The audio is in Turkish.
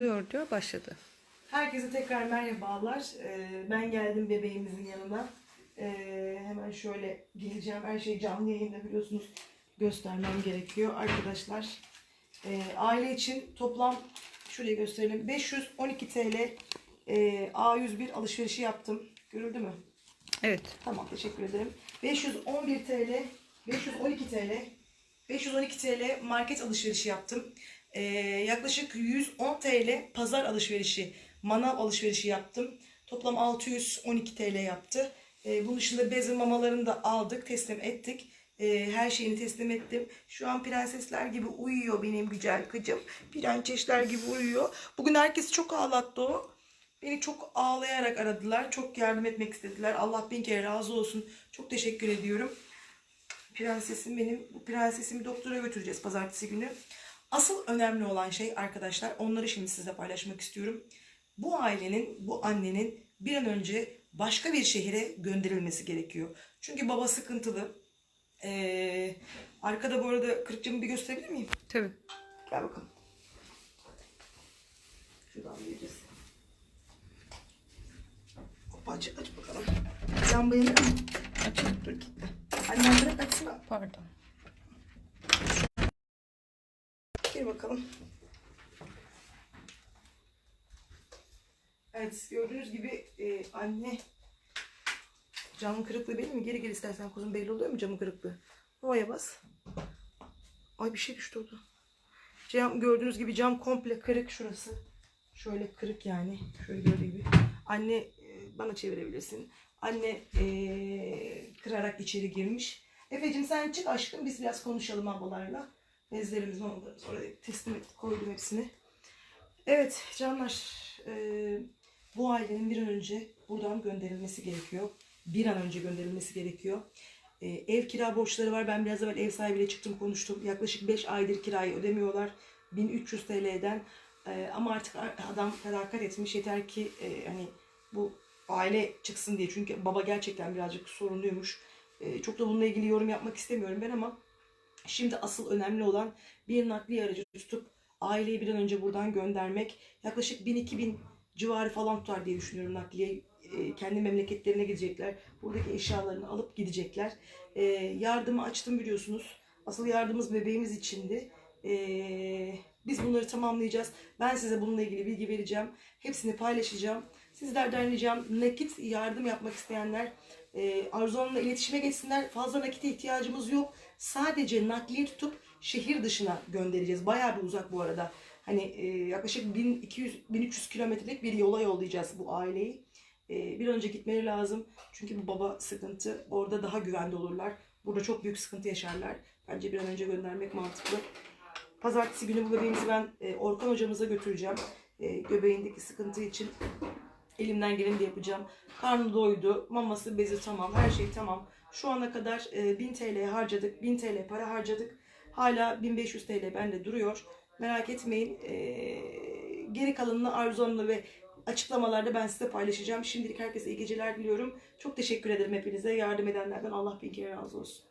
diyor diyor başladı. Herkese tekrar merhabalar. Ee, ben geldim bebeğimizin yanına. Ee, hemen şöyle geleceğim. Her şey canlı yayında biliyorsunuz göstermem gerekiyor. Arkadaşlar e, aile için toplam şuraya gösterelim. 512 TL e, A101 alışverişi yaptım. Görüldü mü? Evet. Tamam teşekkür ederim. 511 TL, 512 TL, 512 TL market alışverişi yaptım. Ee, yaklaşık 110 TL pazar alışverişi, manav alışverişi yaptım. Toplam 612 TL yaptı. Ee, bunun dışında bez mamalarını da aldık, teslim ettik. Ee, her şeyini teslim ettim. Şu an prensesler gibi uyuyor benim güzel kızım. Prensesler gibi uyuyor. Bugün herkesi çok ağlattı o. Beni çok ağlayarak aradılar. Çok yardım etmek istediler. Allah bin kere razı olsun. Çok teşekkür ediyorum. Prensesim benim. Prensesimi doktora götüreceğiz pazartesi günü. Asıl önemli olan şey arkadaşlar onları şimdi size paylaşmak istiyorum. Bu ailenin, bu annenin bir an önce başka bir şehire gönderilmesi gerekiyor. Çünkü baba sıkıntılı. Ee, arkada bu arada kırıkcamı bir gösterebilir miyim? Tabii. Gel bakalım. Şuradan vereceğiz. Hoppa aç, aç bakalım. Lambayı mı? Aç. Dur gitti. Annem bırak açsın. Pardon. Gir bakalım. Evet gördüğünüz gibi e, anne camın kırıklığı benim mi? Geri gel istersen kuzum belli oluyor mu camın kırıklığı? Havaya bas. Ay bir şey düştü orada. Cam gördüğünüz gibi cam komple kırık şurası. Şöyle kırık yani. Şöyle gördüğü gibi. Anne e, bana çevirebilirsin. Anne e, kırarak içeri girmiş. Efe'cim sen çık aşkım biz biraz konuşalım ablalarla. Bezlerimiz onları sonra teslim ettik koydum hepsini. Evet canlar e, bu ailenin bir an önce buradan gönderilmesi gerekiyor. Bir an önce gönderilmesi gerekiyor. E, ev kira borçları var. Ben biraz evvel ev sahibiyle çıktım konuştum. Yaklaşık 5 aydır kirayı ödemiyorlar. 1300 TL'den. E, ama artık adam felaket etmiş. Yeter ki e, hani bu aile çıksın diye. Çünkü baba gerçekten birazcık sorunluymuş. E, çok da bununla ilgili yorum yapmak istemiyorum ben ama şimdi asıl önemli olan bir nakliye aracı tutup aileyi bir an önce buradan göndermek. Yaklaşık 1000-2000 civarı falan tutar diye düşünüyorum nakliye. E, kendi memleketlerine gidecekler. Buradaki eşyalarını alıp gidecekler. E, yardımı açtım biliyorsunuz. Asıl yardımımız bebeğimiz içindi. E, biz bunları tamamlayacağız. Ben size bununla ilgili bilgi vereceğim. Hepsini paylaşacağım. Sizlerden ricam nakit yardım yapmak isteyenler e, Arzu Hanım'la iletişime geçsinler. Fazla nakite ihtiyacımız yok. Sadece nakliye tutup şehir dışına göndereceğiz. Bayağı bir uzak bu arada. Hani e, yaklaşık 1200-1300 kilometrelik bir yola yollayacağız bu aileyi. E, bir önce gitmeleri lazım. Çünkü bu baba sıkıntı. Orada daha güvende olurlar. Burada çok büyük sıkıntı yaşarlar. Bence bir an önce göndermek mantıklı. Pazartesi günü bu bebeğimizi ben e, Orkan hocamıza götüreceğim. E, göbeğindeki sıkıntı için elimden geleni de yapacağım. Karnı doydu, maması, bezi tamam, her şey tamam. Şu ana kadar e, 1000 TL harcadık, 1000 TL para harcadık. Hala 1500 TL bende duruyor. Merak etmeyin. E, geri kalanını Arzu Hanım'la ve açıklamalarda ben size paylaşacağım. Şimdilik herkese iyi geceler diliyorum. Çok teşekkür ederim hepinize. Yardım edenlerden Allah bin kere razı olsun.